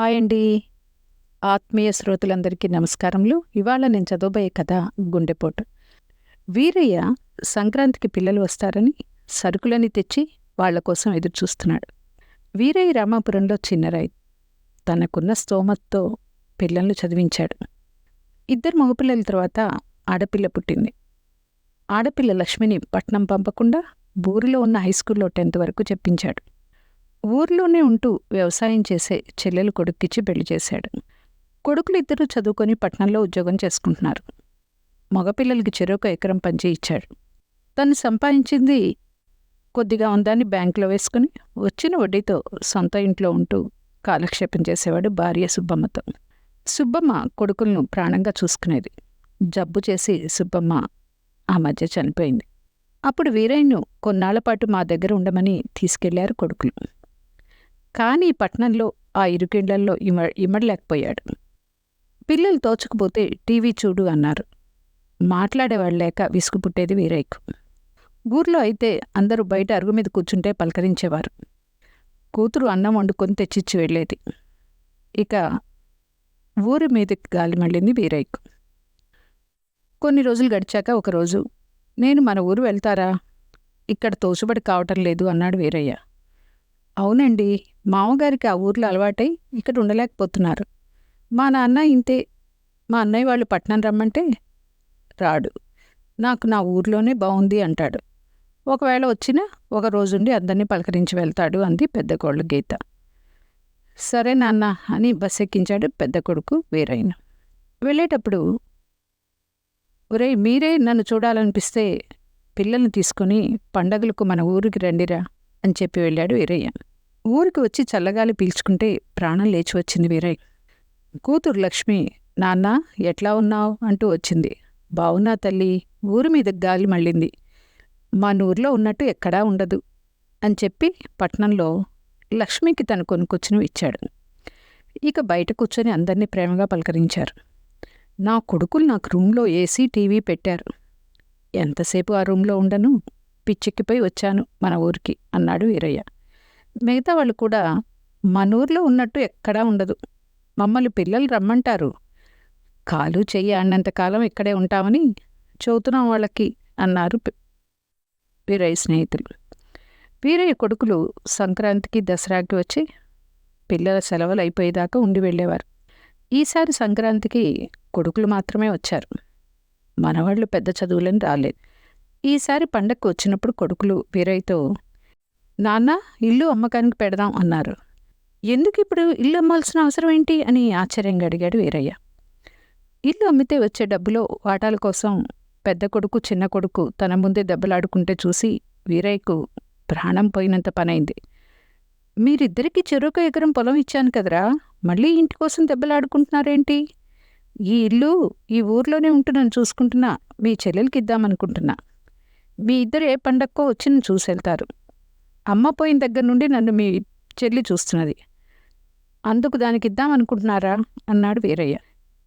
Hi అండి. ఆత్మీయ శ్రోతలందరికీ నమస్కారములు. ఇవాళ నేను చదవబోయే కథ గుండెపోటు. వీరయ్య సంక్రాంతికి పిల్లలు వస్తారని సరుకులని తెచ్చి వాళ్ళ కోసం ఎదురు చూస్తున్నాడు వీరయ్య రామాపురంలో చిన్న రైతు. తనకున్న స్తోమతతో పిల్లలను చదివించాడు. ఇద్దరు మగపిల్లల తర్వాత ఆడపిల్ల పుట్టింది. ఆడపిల్ల లక్ష్మిని పట్నం పంపకుండా ఊరిలో ఉన్న హై స్కూల్లో టెన్త్ వరకు చెప్పించాడు. ఊర్లోనే ఉంటూ వ్యవసాయం చేసే చెల్లెలు కొడుక్కిచ్చి పెళ్ళి చేశాడు. కొడుకులు ఇద్దరూ చదువుకొని పట్నంలో ఉద్యోగం చేసుకుంటున్నారు. మగపిల్లలకి చెరొక ఎకరం పంచి ఇచ్చాడు. తను సంపాదించింది కొద్దిగా ఉందాన్ని బ్యాంకులో వేసుకుని వచ్చిన వడ్డీతో సొంత ఇంట్లో ఉంటూ కాలక్షేపం చేసేవాడు భార్య సుబ్బమ్మతో. సుబ్బమ్మ కొడుకులను ప్రాణంగా చూసుకునేది. జబ్బు చేసి సుబ్బమ్మ ఆ మధ్య చనిపోయింది. అప్పుడు వీరయ్యను కొన్నాళ్ళపాటు మా దగ్గర ఉండమని తీసుకెళ్ళారు కొడుకులు. కానీ పట్నంలో ఆ ఇరుకిండ్లల్లో ఇమ ఇమడలేకపోయాడు. పిల్లలు తోచకపోతే టీవీ చూడు అన్నారు. మాట్లాడేవాళ్ళు లేక విసుగు పుట్టేది వీరయ్యకు ఊర్లో అయితే అందరూ బయట అరుగు మీద కూర్చుంటే పలకరించేవారు. కూతురు అన్నం వండుకొని తెచ్చిచ్చి వెళ్ళేది. ఇక ఊరి మీదకి గాలి మళ్ళింది వీరయ్యకు కొన్ని రోజులు గడిచాక ఒకరోజు నేను మన ఊరు వెళ్తారా? ఇక్కడ తోచుబడి కావటం లేదు అన్నాడు వీరయ్య. అవునండి. మామగారికి ఆ ఊర్లో అలవాటై ఇక్కడ ఉండలేకపోతున్నారు. మా నాన్న ఇంతే. మా అన్నయ్య వాళ్ళు పట్నం రమ్మంటే రాడు. నాకు నా ఊర్లోనే బాగుంది అంటాడు. ఒకవేళ వచ్చినా ఒక రోజుండి అందరినీ పలకరించి వెళ్తాడు అంది పెద్ద కోళ్ళు గీత. సరే నాన్న అని బస్ ఎక్కించాడు పెద్ద కొడుకు వేరైన వెళ్ళేటప్పుడు ఒరేయ్ మీరే నన్ను చూడాలనిపిస్తే పిల్లల్ని తీసుకొని పండగలకు మన ఊరికి రండిరా అని చెప్పి వెళ్ళాడు వీరయ్య. ఊరికి వచ్చి చల్లగాలి పీల్చుకుంటే ప్రాణం లేచి వచ్చింది వీరయ్య కూతురు లక్ష్మి నాన్న ఎట్లా ఉన్నావు? అంటూ వచ్చింది. బావున్నా తల్లి ఊరి మీద గాలి మళ్ళింది. మా ఊర్లో ఉన్నట్టు ఎక్కడా ఉండదు అని చెప్పి పట్నంలో లక్ష్మికి తను కొనుక్కొచ్చినవి ఇచ్చాడు. ఇక బయట కూర్చొని అందరినీ ప్రేమగా పలకరించారు. నా కొడుకులు నాకు రూమ్లో ఏసీ టీవీ పెట్టారు. ఎంతసేపు ఆ రూమ్లో ఉండను? పిచ్చెక్కిపోయి వచ్చాను మన ఊరికి అన్నాడు వీరయ్య. మిగతా వాళ్ళు కూడా మన ఊర్లో ఉన్నట్టు ఎక్కడా ఉండదు. మమ్మల్ని పిల్లలు రమ్మంటారు. కాలు చెయ్యి అన్నంతకాలం ఇక్కడే ఉంటామని చదువుతున్నాం వాళ్ళకి అన్నారు వీరయ్య స్నేహితులు. వీరయ్య కొడుకులు సంక్రాంతికి దసరాకి వచ్చి పిల్లల సెలవులు అయిపోయేదాకా ఉండి వెళ్ళేవారు. ఈసారి సంక్రాంతికి కొడుకులు మాత్రమే వచ్చారు. మనవాళ్ళు పెద్ద చదువులని రాలేదు. ఈసారి పండగకు వచ్చినప్పుడు కొడుకులు వీరయ్యతో నాన్న ఇల్లు అమ్మకానికి పెడదాం అన్నారు. ఎందుకు ఇప్పుడు ఇల్లు అమ్మాల్సిన అవసరం ఏంటి? అని ఆశ్చర్యంగా అడిగాడు వీరయ్య. ఇల్లు అమ్మితే వచ్చే డబ్బులో వాటాల కోసం పెద్ద కొడుకు చిన్న కొడుకు తన ముందే దెబ్బలాడుకుంటే చూసి వీరయ్యకు ప్రాణం పోయినంత పనైంది. మీరిద్దరికీ చెరొక ఎకరం పొలం ఇచ్చాను కదరా మళ్ళీ ఇంటి కోసం దెబ్బలాడుకుంటున్నారేంటి? ఈ ఇల్లు ఈ ఊర్లోనే ఉంటున్నాను చూసుకుంటున్నా మీ చెల్లెలకి ఇద్దామనుకుంటున్నా. మీ ఇద్దరు ఏ పండక్కో వచ్చి చూసి వెళ్తారు అమ్మ పోయిన దగ్గర నుండి నన్ను మీ చెల్లి చూస్తున్నది. అందుకు దానికి ఇద్దామనుకుంటున్నారా అన్నాడు వీరయ్య.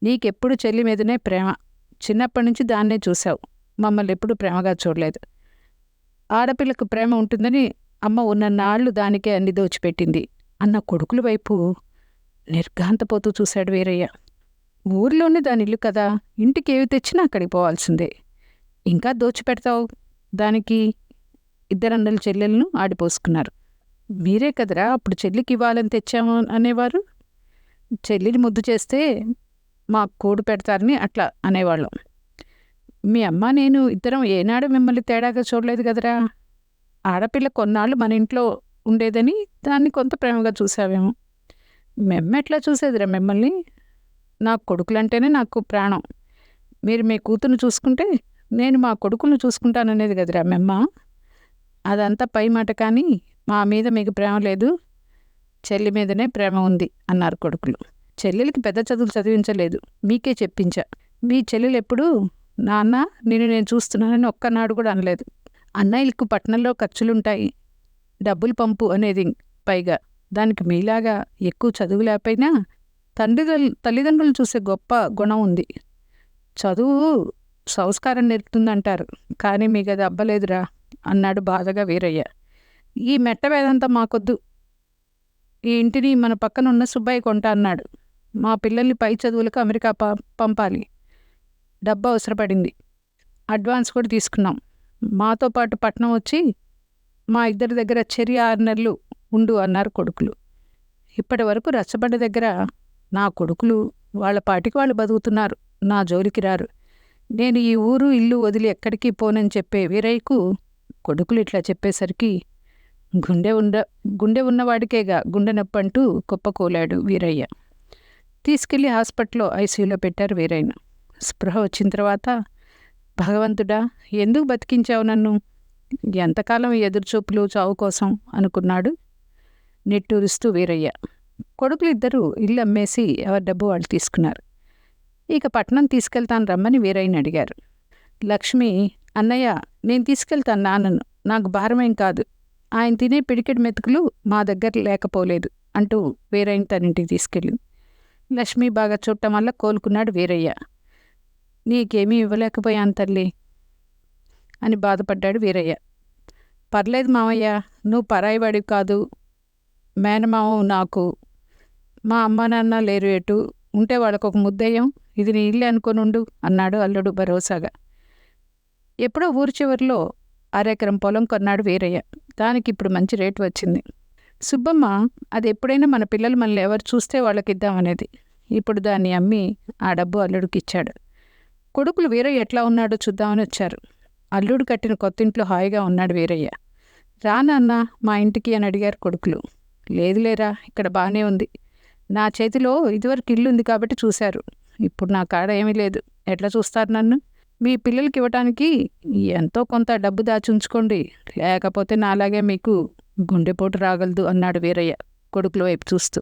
నీకెప్పుడు చెల్లి మీదనే ప్రేమ. చిన్నప్పటి నుంచి దాన్నే చూశావు. మమ్మల్ని ఎప్పుడు ప్రేమగా చూడలేదు. ఆడపిల్లకు ప్రేమ ఉంటుందని అమ్మ ఉన్న నాళ్ళు దానికే అన్ని దోచిపెట్టింది. అన్న కొడుకుల వైపు నిర్ఘాంతపోతూ చూశాడు వీరయ్య. ఊర్లోనే దాని ఇల్లు కదా. ఇంటికి ఏవి తెచ్చినా అక్కడికి పోవాల్సిందే. ఇంకా దోచిపెడతావు? దానికి ఇద్దరన్నల చెల్లెలను ఆడిపోసుకున్నారు. మీరే కదరా అప్పుడు చెల్లికి ఇవ్వాలని తెచ్చాము అనేవారు. చెల్లిని ముద్దు చేస్తే మా కోడు పెడతారని అట్లా అనేవాళ్ళం. మీ అమ్మ నేను ఇద్దరం ఏనాడు మిమ్మల్ని తేడాగా చూడలేదు కదరా. ఆడపిల్ల కొన్నాళ్ళు మన ఇంట్లో ఉండేదని దాన్ని కొంత ప్రేమగా చూసావేమో. మెమ్మెట్లా చూసేదిరా మిమ్మల్ని? నా కొడుకులంటేనే నాకు ప్రాణం. మీరు మీ కూతురు చూసుకుంటే నేను మా కొడుకులను చూసుకుంటాననేది కదరా మెమ్మ. అదంతా పై మాట కానీ మా మీద మీకు ప్రేమ లేదు చెల్లి మీదనే ప్రేమ ఉంది అన్నారు కొడుకులు. చెల్లెలకి పెద్ద చదువులు చదివించలేదు మీకే చెప్పించా. మీ చెల్లెలు ఎప్పుడు నాన్న నేను నేను చూస్తున్నానని ఒక్కనాడు కూడా అనలేదు. అన్నయ్యలకు పట్టణంలో ఖర్చులుంటాయి డబ్బులు పంపు అనేది పైగా. దానికి మీలాగా ఎక్కువ చదువు లేకపోయినా తండ్రి తల్లిదండ్రులు చూసే గొప్ప గుణం ఉంది. చదువు సంస్కారం నేర్పుతుందంటారు కానీ మీకు అది అబ్బలేదురా. అన్నాడు బాధగా వీరయ్య. ఈ మెట్ట వేదంతా మాకొద్దు. ఈ ఇంటిని మన పక్కన ఉన్న సుబ్బయ్య కొంటా అన్నాడు. మా పిల్లల్ని పై చదువులకు అమెరికా పంపాలి. డబ్బు అవసరపడింది. అడ్వాన్స్ కూడా తీసుకున్నాం. మాతో పాటు పట్నం వచ్చి మా ఇద్దరి దగ్గర చెరి ఆరు నెలలు ఉండు అన్నారు కొడుకులు. ఇప్పటి వరకు రచ్చబండ దగ్గర నా కొడుకులు వాళ్ళ పాటికి వాళ్ళు బతుకుతున్నారు. నా జోలికి రారు. నేను ఈ ఊరు ఇల్లు వదిలి ఎక్కడికి పోనని చెప్పే వీరయ్యకు కొడుకులు ఇట్లా చెప్పేసరికి గుండె ఉండ గుండె ఉన్నవాడికేగా గుండె నొప్పి అంటూ కుప్పకూలాడు వీరయ్య. తీసుకెళ్ళి హాస్పిటల్లో ఐసీయూలో పెట్టారు వీరయ్య స్పృహ వచ్చిన తర్వాత భగవంతుడా ఎందుకు బతికించావు నన్ను? ఎంతకాలం ఎదురుచూపులు చావు కోసం అనుకున్నాడు నిట్టూరుస్తూ వీరయ్య. కొడుకులిద్దరూ ఇల్లు అమ్మేసి ఎవరి డబ్బు వాళ్ళు తీసుకున్నారు. ఇక పట్నం తీసుకెళ్తాను రమ్మని వీరయ్యని అడిగారు. లక్ష్మి అన్నయ్య నేను తీసుకెళ్తాను నాన్నను. నాకు భారమేం కాదు. ఆయన తినే పిడికెడు మెతుకులు మా దగ్గర లేకపోలేదు అంటూ వేరైన తన ఇంటికి తీసుకెళ్ళింది లక్ష్మి బాగా చూడటం వల్ల కోలుకున్నాడు వీరయ్య. నీకేమీ ఇవ్వలేకపోయాను తల్లి అని బాధపడ్డాడు వీరయ్య. పర్లేదు మామయ్య నువ్వు పరాయివాడివి కాదు. మేనమామ నాకు మా అమ్మ నాన్న లేరు ఎటు? ఉంటే వాళ్ళకు ఒక ముద్దయ్యం. ఇది నీ ఇల్లు అనుకోనుండు అన్నాడు అల్లుడు భరోసాగా. ఎప్పుడో ఊరి చివరిలో అరెకరం పొలం కొన్నాడు వీరయ్య. దానికి ఇప్పుడు మంచి రేటు వచ్చింది. సుబ్బమ్మ అది ఎప్పుడైనా మన పిల్లలు మనల్ని ఎవరు చూస్తే వాళ్ళకిద్దామనేది ఇప్పుడు దాన్ని అమ్మి ఆ డబ్బు అల్లుడికి ఇచ్చాడు. కొడుకులు వీరయ్య ఎట్లా ఉన్నాడో చూద్దామని వచ్చారు. అల్లుడు కట్టిన కొత్తింట్లో హాయిగా ఉన్నాడు వీరయ్య. రా నాన్న మా ఇంటికి అని అడిగారు కొడుకులు. లేదులేరా ఇక్కడ బాగానే ఉంది. నా చేతిలో ఇదివరకు ఇల్లు ఉంది కాబట్టి చూశారు. ఇప్పుడు నా కాడ ఏమీ లేదు. ఎట్లా చూస్తారు నన్ను? మీ పిల్లలకి ఇవ్వటానికి ఎంతో కొంత డబ్బు దాచి ఉంచుకోండి లేకపోతే నాలాగే మీకు గుండెపోటు రాగలదు అన్నాడు వీరయ్య కొడుకుల వైపు చూస్తూ.